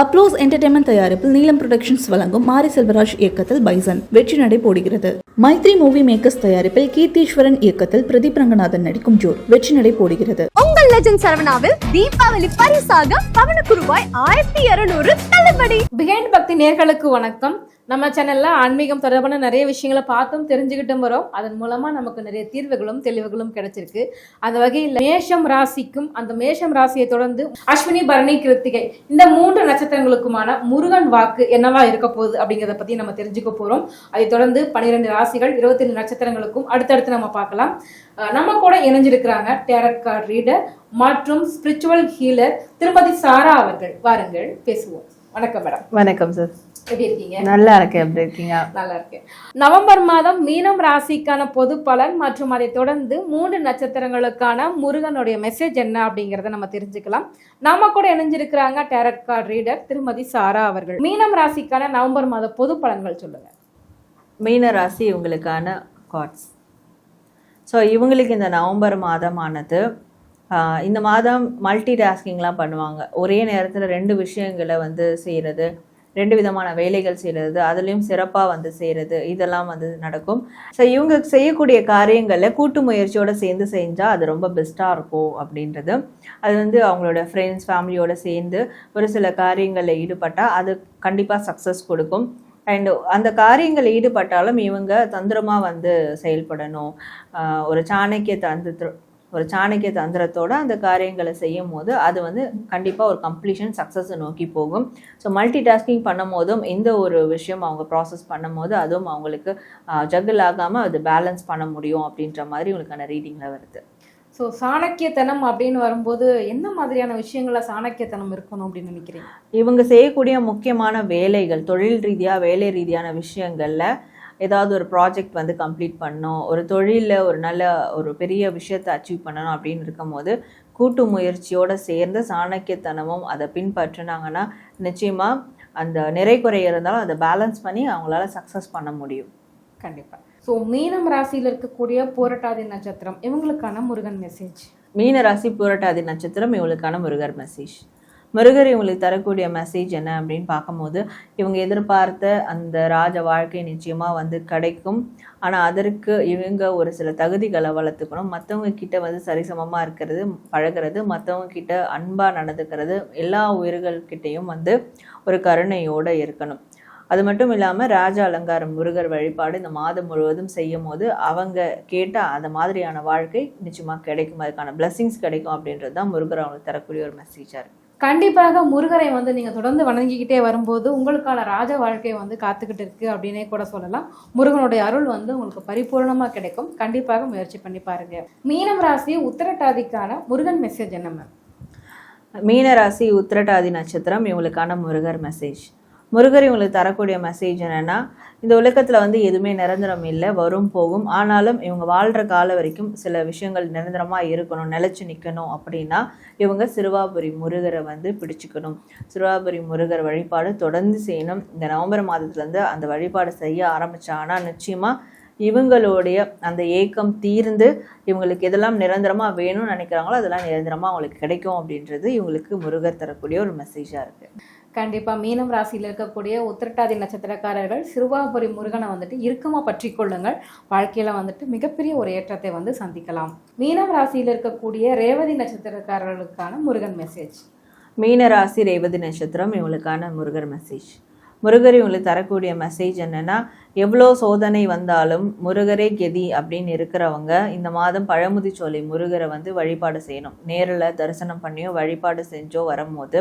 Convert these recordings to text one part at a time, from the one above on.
Applause entertainment தயாரிப்பில் நீலம் productions வழங்கும் மாரி செல்வராஜ் இயக்கத்தில் பைசன். வெற்றி நடை போடுகிறது. மைத்ரி மூவி மேக்கர்ஸ் தயாரிப்பில் கீர்த்தீஸ்வரன் இயக்கத்தில் பிரதீப் ரங்கநாதன் நடிக்கும் ஜோர். வெற்றி நடை போடுகிறது. உங்கள் லெஜண்ட் சரவணாவில் தீபாவளி பரிசாக பவனுக்கு ரூபாய் ஆயிரத்தி இருநூறு தள்ளுபடி. பிஹைண்ட் பக்தி நேர்களுக்கு வணக்கம். நம்ம சேனல்ல ஆன்மீகம் தொடர்பான நிறைய விஷயங்களை பார்த்தும் தெரிஞ்சுக்கிட்டும் வரோம். அதன் மூலமா நமக்கு நிறைய தீர்வுகளும் தெளிவுகளும் கிடைச்சிருக்கு. அந்த வகையில் மேஷம் ராசிக்கும் அந்த மேஷம் ராசியை தொடர்ந்து அஸ்வினி பரணி கிருத்திகை இந்த மூன்று நட்சத்திரங்களுக்குமான முருகன் வாக்கு என்னவா இருக்க போகுது அப்படிங்கிறத பத்தி நம்ம தெரிஞ்சுக்க போறோம். அதை தொடர்ந்து பன்னிரெண்டு ராசிகள் இருபத்தி நட்சத்திரங்களுக்கும் அடுத்தடுத்து நம்ம பார்க்கலாம். நம்ம கூட இணைஞ்சிருக்கிறாங்க டேரட் கார்டு ரீடர் மற்றும் ஸ்பிரிச்சுவல் ஹீலர் திருமதி சாரா அவர்கள். வாருங்கள் பேசுவோம். வணக்கம் மேடம். வணக்கம் சார் எப்படி இருக்கீங்க? நல்லா இருக்கேன். எப்படி இருக்கீங்க? நல்லா இருக்கேன். நவம்பர் மாதம் மீனம் ராசிக்கான பொது பலன் மற்றும் அதை தொடர்ந்து மூன்று நட்சத்திரங்களுக்கான முருகனுடைய மெசேஜ் என்ன அப்படிங்கறத நம்ம தெரிஞ்சுக்கலாம். நாம கூட இணைஞ்சிருக்கிறாங்க டேரட் கார்டு ரீடர் திருமதி சாரா அவர்கள். மீனம் ராசிக்கான நவம்பர் மாத பொது பலன்கள் சொல்லுங்க. மீன ராசி இவங்களுக்கான காட்ஸ் ஸோ இவங்களுக்கு இந்த நவம்பர் மாதமானது ஆஹ், இந்த மாதம் மல்டி டாஸ்கிங்லாம் பண்ணுவாங்க. ஒரே நேரத்தில் ரெண்டு விஷயங்களை வந்து செய்கிறது ரெண்டு விதமான வேலைகள் செய்கிறது அதுலேயும் சிறப்பாக வந்து செய்கிறது இதெல்லாம் வந்து நடக்கும். ஸோ இவங்க செய்யக்கூடிய காரியங்களில் கூட்டு முயற்சியோடு சேர்ந்து செஞ்சால் அது ரொம்ப பெஸ்ட்டாக இருக்கும் அப்படின்றது. அது வந்து அவங்களோட ஃப்ரெண்ட்ஸ் ஃபேமிலியோட சேர்ந்து ஒரு சில காரியங்களில் ஈடுபட்டால் அது கண்டிப்பாக சக்ஸஸ் கொடுக்கும். அண்ட் அந்த காரியங்களில் ஈடுபட்டாலும் இவங்க தந்திரமாக வந்து செயல்படணும். ஒரு சாணக்கிய தந்திர ஒரு சாணக்கிய தந்திரத்தோட அந்த காரியங்களை செய்யும் போது அது வந்து கண்டிப்பாக ஒரு கம்ப்ளீஷன் சக்ஸஸை நோக்கி போகும். ஸோ மல்டி டாஸ்கிங் பண்ணும் போதும் இந்த ஒரு விஷயம் அவங்க ப்ராசஸ் பண்ணும் போது அதுவும் அவங்களுக்கு ஜகிள் ஆகாமல் அது பேலன்ஸ் பண்ண முடியும் அப்படின்ற மாதிரி உங்களுக்கான ரீடிங்கில் வருது. ஸோ சாணக்கியத்தனம் அப்படின்னு வரும்போது என்ன மாதிரியான விஷயங்கள சாணக்கியத்தனம் இருக்கணும் அப்படின்னு நினைக்கிறீங்க? இவங்க செய்யக்கூடிய முக்கியமான வேலைகள் தொழில் ரீதியாக வேலை ரீதியான விஷயங்களில் ஏதாவது ஒரு ப்ராஜெக்ட் வந்து கம்ப்ளீட் பண்ணணும் ஒரு தொழிலில் ஒரு நல்ல ஒரு பெரிய விஷயத்தை அச்சீவ் பண்ணணும் அப்படின்னு இருக்கும்போது கூட்டு முயற்சியோடு சேர்ந்து சாணக்கியத்தனமும் அதை பின்பற்றினாங்கன்னா நிச்சயமாக அந்த நிறை குறை இருந்தாலும் அதை பேலன்ஸ் பண்ணி அவங்களால சக்ஸஸ் பண்ண முடியும். கண்டிப்பா. ஸோ மீனம் ராசியில இருக்கக்கூடிய போராட்டாதி நட்சத்திரம் இவங்களுக்கான முருகன் மெசேஜ் மீன ராசி பூரட்டாதி நட்சத்திரம் இவங்களுக்கான முருகர் மெசேஜ் முருகர் இவங்களுக்கு தரக்கூடிய மெசேஜ் என்ன அப்படின்னு பார்க்கும்போது இவங்க எதிர்பார்த்த அந்த ராஜ வாழ்க்கை நிச்சயமாக வந்து கிடைக்கும். ஆனால் அதற்கு இவங்க ஒரு சில தகுதிகளை வளர்த்துக்கணும். மற்றவங்க கிட்ட வந்து சரிசமமாக இருக்கிறது பழகிறது மற்றவங்க கிட்ட அன்பாக நடந்துக்கிறது எல்லா உயிர்கள்கிட்டையும் வந்து ஒரு கருணையோடு இருக்கணும். அது மட்டும் இல்லாமல் ராஜ அலங்காரம் முருகர் வழிபாடு இந்த மாதம் முழுவதும் செய்யும் போது அவங்க கேட்டால் அந்த மாதிரியான வாழ்க்கை நிச்சயமாக கிடைக்கும். அதுக்கான பிளஸ்ஸிங்ஸ் கிடைக்கும் அப்படின்றது தான் முருகர் அவங்களுக்கு தரக்கூடிய ஒரு மெசேஜாக இருக்குது கண்டிப்பாக முருகரை வந்து நீங்கள் தொடர்ந்து வணங்கிக்கிட்டே வரும்போது உங்களுக்கான ராஜ வாழ்க்கை வந்து காத்துக்கிட்டு இருக்கு அப்படின்னே கூட சொல்லலாம். முருகனுடைய அருள் வந்து உங்களுக்கு பரிபூர்ணமாக கிடைக்கும். கண்டிப்பாக முயற்சி பண்ணி பாருங்க. மீனம் ராசி உத்திரட்டாதிக்கான முருகன் மெசேஜ் என்ன மேம் மீனராசி உத்திரட்டாதி நட்சத்திரம் இவங்களுக்கான முருகர் மெசேஜ் முருகர் இவங்களுக்கு தரக்கூடிய மெசேஜ் என்னன்னா இந்த உலகத்தில் வந்து எதுவுமே நிரந்தரம் இல்லை வரும் போகும். ஆனாலும் இவங்க வாழ்கிற காலம் வரைக்கும் சில விஷயங்கள் நிரந்தரமாக இருக்கணும் நிலச்சி நிற்கணும் அப்படின்னா இவங்க சிறுவாபுரி முருகரை வந்து பிடிச்சிக்கணும். சிறுவாபுரி முருகர் வழிபாடு தொடர்ந்து செய்யணும். இந்த நவம்பர் மாதத்துலேருந்து அந்த வழிபாடு செய்ய ஆரம்பித்தாங்கன்னா நிச்சயமாக இவங்களுடைய அந்த ஏக்கம் தீர்ந்து இவங்களுக்கு எதெல்லாம் நிரந்தரமாக வேணும்னு நினைக்கிறாங்களோ அதெல்லாம் நிரந்தரமாக அவங்களுக்கு கிடைக்கும் அப்படின்றது இவங்களுக்கு முருகர் தரக்கூடிய ஒரு மெசேஜாக இருக்குது கண்டிப்பா மீனம் ராசியில இருக்கக்கூடிய உத்திரட்டாதி நட்சத்திரக்காரர்கள் சிறுவாபுரி முருகனை வந்துட்டு இறுக்கமா பற்றி கொள்ளுங்கள். வாழ்க்கையில வந்துட்டு மிகப்பெரிய ஒரு ஏற்றத்தை வந்து சந்திக்கலாம். மீனம் ராசியில இருக்கக்கூடிய ரேவதி நட்சத்திரக்காரர்களுக்கான முருகன் மெசேஜ் மீன ராசி ரேவதி நட்சத்திரம் இவங்களுக்கான முருகர் மெசேஜ் முருகர் இவங்களுக்கு தரக்கூடிய மெசேஜ் என்னன்னா எவ்வளோ சோதனை வந்தாலும் முருகரே கெதி அப்படின்னு இருக்கிறவங்க இந்த மாதம் பழமுதிச்சோலை முருகரை வந்து வழிபாடு செய்யணும். நேரில் தரிசனம் பண்ணியோ வழிபாடு செஞ்சோ வரும்போது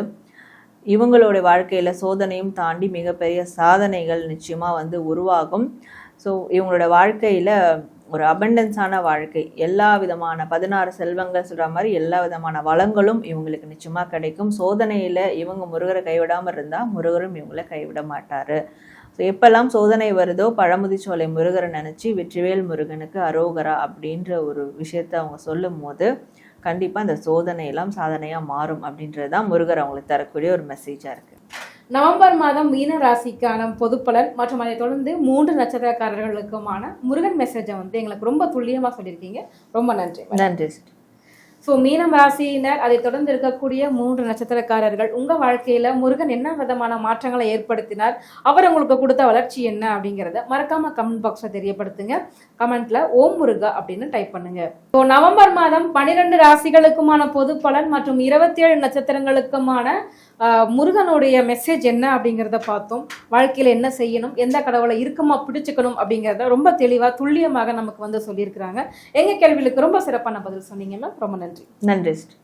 இவங்களுடைய வாழ்க்கையில் சோதனையும் தாண்டி மிகப்பெரிய சாதனைகள் நிச்சயமாக வந்து உருவாகும். ஸோ இவங்களோட வாழ்க்கையில் ஒரு அபண்டன்ஸான வாழ்க்கை எல்லா விதமான பதினாறு செல்வங்கள் சொல்கிற மாதிரி எல்லா விதமான வளங்களும் இவங்களுக்கு நிச்சயமாக கிடைக்கும். சோதனையில் இவங்க முருகரை கைவிடாமல் இருந்தால் முருகரும் இவங்களை கைவிட மாட்டார். ஸோ எப்பெல்லாம் சோதனை வருதோ பழமுதி சோலை முருகரை நினச்சி வெற்றிவேல் முருகனுக்கு அரோகரா அப்படின்ற ஒரு விஷயத்தை அவங்க சொல்லும் போது கண்டிப்பாக அந்த சோதனையெல்லாம் சாதனையாக மாறும் அப்படின்றது தான் முருகர் அவங்களுக்கு தரக்கூடிய ஒரு மெசேஜாக இருக்குது நவம்பர் மாதம் மீன ராசிக்கான பொதுப்பலன் மற்றும் அதை தொடர்ந்து மூன்று நட்சத்திரக்காரர்களுக்குமான முருகன் மெசேஜை வந்து எங்களுக்கு ரொம்ப துல்லியமா சொல்லியிருக்கீங்க. ரொம்ப நன்றி. நன்றி ஸோ மீனம் ராசியினர் அதை தொடர்ந்து இருக்கக்கூடிய மூன்று நட்சத்திரக்காரர்கள் உங்க வாழ்க்கையில முருகன் என்ன விதமான மாற்றங்களை ஏற்படுத்தினார்? அவர் உங்களுக்கு கொடுத்த வளர்ச்சி என்ன அப்படிங்கிறத மறக்காம கமெண்ட் பாக்ஸ்ல தெரியப்படுத்துங்க. கமெண்ட்ல ஓம் முருகா அப்படின்னு டைப் பண்ணுங்க. ஸோ நவம்பர் மாதம் பனிரெண்டு ராசிகளுக்குமான பொது பலன் மற்றும் இருபத்தி ஏழு நட்சத்திரங்களுக்குமான முருகனுடைய மெசேஜ் என்ன அப்படிங்கிறத பார்த்தோம். வாழ்க்கையில் என்ன செய்யணும்? எந்த கடவுளை இறுக்கமா பிடிச்சிக்கணும் அப்படிங்கிறத ரொம்ப தெளிவாக துல்லியமாக நமக்கு வந்து சொல்லியிருக்கிறாங்க. எங்கள் கேள்விகளுக்கு ரொம்ப சிறப்பான பதில் சொன்னீங்க மேம் ரொம்ப நன்றி. நன்றி sister.